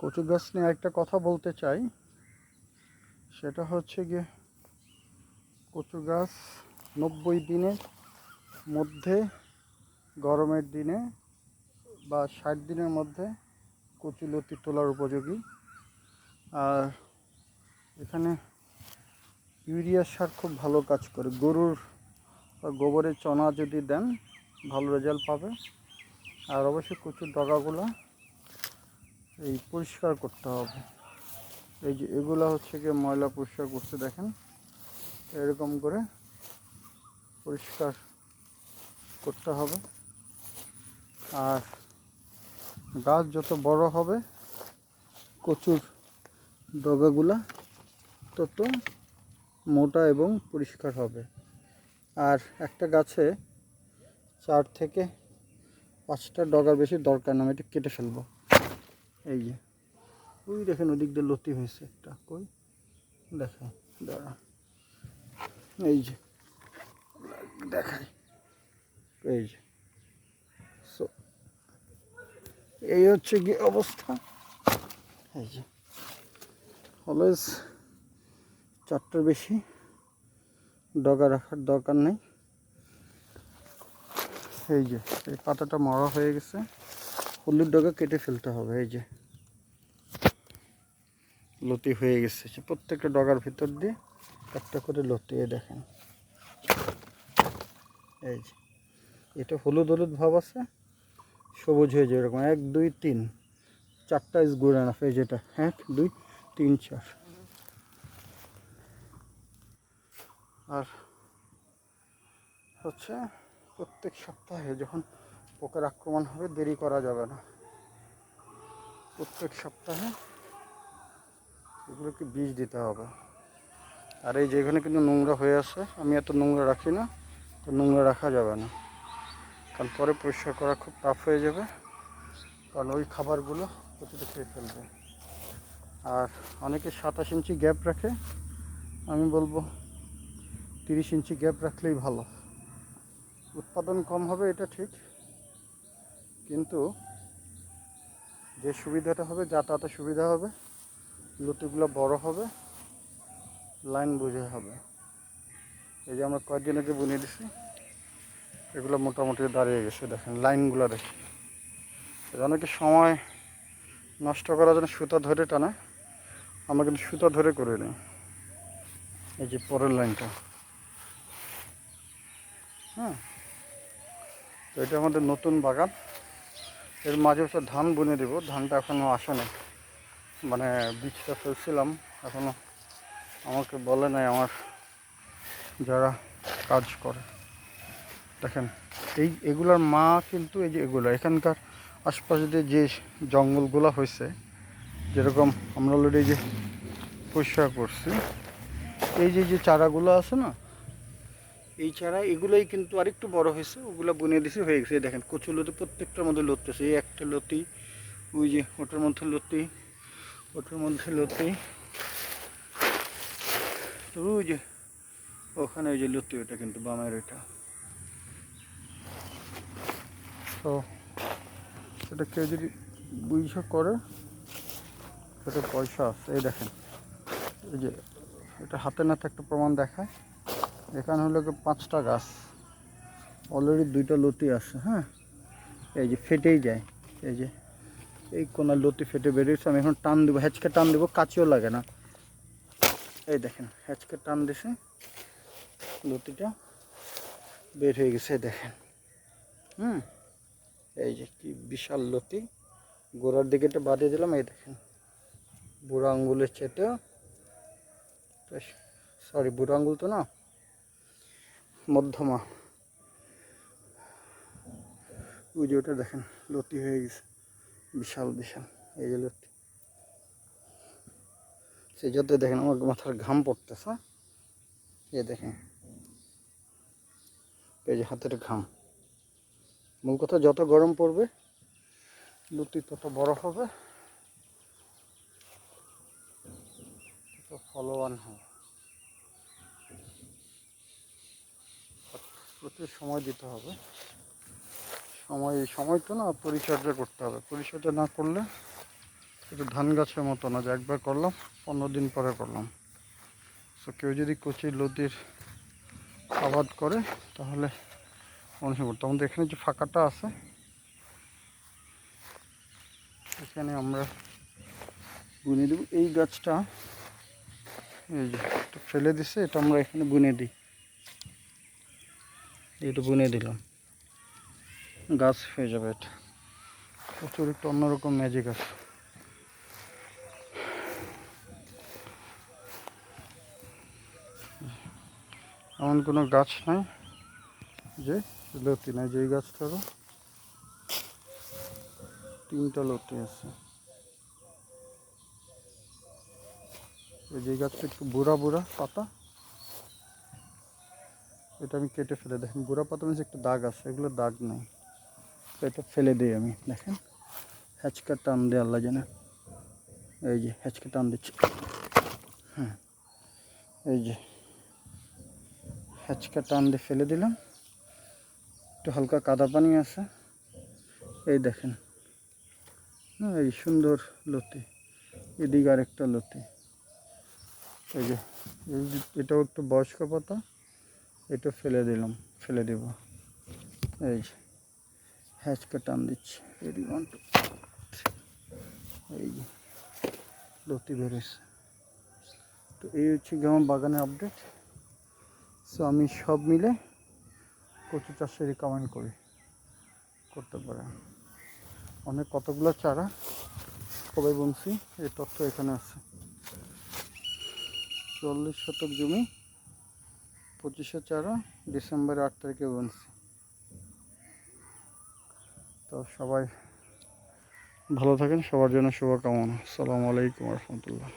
কচু গাছ নিয়ে একটা কথা বলতে চাই। সেটা হচ্ছে গিয়ে কচু গাছ নব্বই দিনের মধ্যে, গরমের দিনে বা ষাট দিনের মধ্যে কচু লতি তোলার উপযোগী। আর এখানে ইউরিয়া সার খুব ভালো কাজ করে। গরুর বা গোবরের চনা যদি দেন, ভালো রেজাল্ট পাবে। আর অবশ্যই কচুর ডগাগুলো এই পরিষ্কার করতে হবে। এই যে এগুলো হচ্ছে গিয়ে ময়লা পরিষ্কার করতে দেখেন। এরকম করে পরিষ্কার করতে হবে। আর গাছ যত বড় হবে, কচুর ডগাগুলা তত মোটা এবং পরিষ্কার হবে। আর একটা গাছে চার থেকে পাঁচটা ডগার বেশি দরকার না, আমি এটা কেটে ফেলব। এই যে। ওই দেখেন, ওদিক দিয়ে লতি হয়েছে একটা। কই? দেখেন দাঁড়া। এই যে। দেখাই। এই যে। সো এই হচ্ছে কি অবস্থা। এই যে। অলওয়েজ চারটার বেশি। ডগা রাখার দরকার নেই। এই যে, এই পাতাটা মরা হয়ে গেছে। হলুদ ডগা কেটে ফেলতে হবে, এই যে। লতি হয়ে গেছে। প্রত্যেকটা ডগার ভিতর দিয়ে একটা করে লতিয়ে দেখেন। এই যে, এটা হলুদ হলুদ ভাব আছে, সবুজ হয়ে যায় এরকম। এক, দুই, তিন, চারটা ইস গুড এনাফ এই যেটা। এক, দুই, তিন, চার। আর হচ্ছে প্রত্যেক সপ্তাহে যখন পোকার আক্রমণ হবে, দেরি করা যাবে না। প্রত্যেক সপ্তাহে এগুলোকে বীজ দিতে হবে। আর এই যেখানে কিন্তু নোংরা হয়ে আছে, আমি এত নোংরা রাখি না, তো নোংরা রাখা যাবে না। কারণ পরে পরিষ্কার করা খুব টাফ হয়ে যাবে, কারণ ওই খাবারগুলো প্রতিটা খেয়ে ফেলবে। আর অনেকে সাতাশ ইঞ্চি গ্যাপ রাখে, আমি বলব তিরিশ ইঞ্চি গ্যাপ রাখলেই ভালো। উৎপাদন কম হবে, এটা ঠিক। কিন্তু যে সুবিধাটা হবে, যাতায়াতের সুবিধা হবে লতিগুলো বড় হবে, লাইন বুঝে হবে। এই যে আমরা কয়েকদিন আগে বুনিয়ে দিছি, এগুলো মোটামুটি দাঁড়িয়ে গেছে, দেখেন, লাইনগুলো দেখেন। অনেকে সময় নষ্ট করার জন্য সুতা ধরে টানে, আমরা কিন্তু সুতা ধরে করে নিই। এই যে পরের লাইনটা। হ্যাঁ এটা আমাদের নতুন বাগান। এর মাঝে ধান বুনে দেবো, ধানটা এখনও আসে না মানে বীজটা ফেলছিলাম এখনও আমাকে বলে নাই আমার যারা কাজ করে। দেখেন, এই এগুলার মা কিন্তু এই যে এগুলো, এখানকার আশপাশে দিয়ে যে জঙ্গলগুলো হয়েছে, যেরকম আমরা অলরেডি যে পরিষ্কার করছি, এই যে যে চারাগুলো আছে না, এই চারা এগুলোই কিন্তু আরেকটু বড় হয়েছে, ওগুলো বুনিয়ে দিছি, হয়ে গেছে। দেখেন কচু লতি প্রত্যেকটার মধ্যে লড়তেছে এই একটা লতি, ওই যে ওটার মধ্যে লতি ওটার মধ্যে লতি। ওই যে, ওখানে ওই যে লতি, ওটা কিন্তু বামের ওইটা তো এটা কেউ যদি বুঝে করে সেটা পয়সা আছে। এই দেখেন, এই যে এটা হাতে নাতে একটা প্রমাণ দেখায়। এখানে হলো পাঁচটা গাছ। অলরেডি দুইটা লতি আছে হ্যাঁ? এই যে ফেটেই যায়, এই যে এই কোনার লতি ফেটে বেরিয়েছে, আমি এখন টান দেবো হ্যাচকে টান দেবো কাছেও লাগে না। এই দেখেন হ্যাচকে টান দিছে, লতিটা বের হয়ে গেছে দেখেন। হুম? এই যে কি বিশাল লতি, গোড়ার দিকে এটা বাঁধিয়ে দিলাম, এই দেখেন। বুড়ো আঙ্গুলের চেটেও সরি বুড়ো আঙ্গুল তো না, মধ্যমা। ওই যে ওটা দেখেন, লতি হয়ে গেছে। বিশাল বিশাল। এই যে লতি সেই যাতে দেখেন, আমার মাথার ঘাম পড়তেছে এ দেখেন। এই যে হাতের ঘাম। মূল কথা, যত গরম পড়বে লুটি তত বড় হবে, তত ফলবান হবে। প্রচুর সময় দিতে হবে। সময় সময় তো না পরিচর্যা করতে হবে। পরিচর্যা না করলে এটা ধান গাছের মতো না, যে একবার করলাম, পনেরো দিন পরে করলাম। সো কেউ যদি কচি লতির আবাদ করে, তাহলে মানুষের করতে আমাদের এখানে যে ফাঁকাটা আছে, এখানে আমরা বুনে দেব। এই গাছটা এই যে একটু ফেলে দিছে, এটা আমরা এখানে বুনে দিই। এটা বুনে দিলাম। গাছ হয়ে যাবে এটা। প্রচুর একটু অন্যরকম ম্যাজিক আছে। এমন কোনো গাছ নাই যে লতি নাই যে এই গাছটারও তিনটা লতি আছে। এই যে গাছটা একটু বুড়া বুড়া পাতা, এটা আমি কেটে ফেলে দেখেন। বুড়া পাতা মানে একটা দাগ আছে, এগুলো দাগ নাই। এটা ফেলে দিই আমি, দেখেন। হ্যাচকা টান দিয়ে আল্লাহ জানে। এই যে হ্যাচকা টান দিচ্ছে। হ্যাঁ এই যে হ্যাচকা টান দিয়ে ফেলে দিলাম। একটু হালকা কাদা পানি আছে। এই দেখেন। হ্যাঁ এই সুন্দর লতি। এদিকে আরেকটা লতি। এই যে এটাও একটু বয়স্ক পাতা। এটা ফেলে দিলাম, ফেলে দেব। এই যে। হ্যাচকা টান দিচ্ছি। রেডি ওয়ান টু এই যে লতি বেরোচ্ছে তো এই হচ্ছে আমার বাগানের আপডেট সো আমি সব মিলে কচু চাষে রিকমেন্ড করি। করতে পারে। অনেক কতগুলো চারা কবে বুনছি, এই তথ্য এখানে আছে। চল্লিশ শতক জমি, পঁচিশে চারা, ডিসেম্বরের আট তারিখে বুনছি। তো সবাই ভালো থাকেন সবার জন্য শুভকামনা। আসসালামু আলাইকুম রহমতুল্লাহ।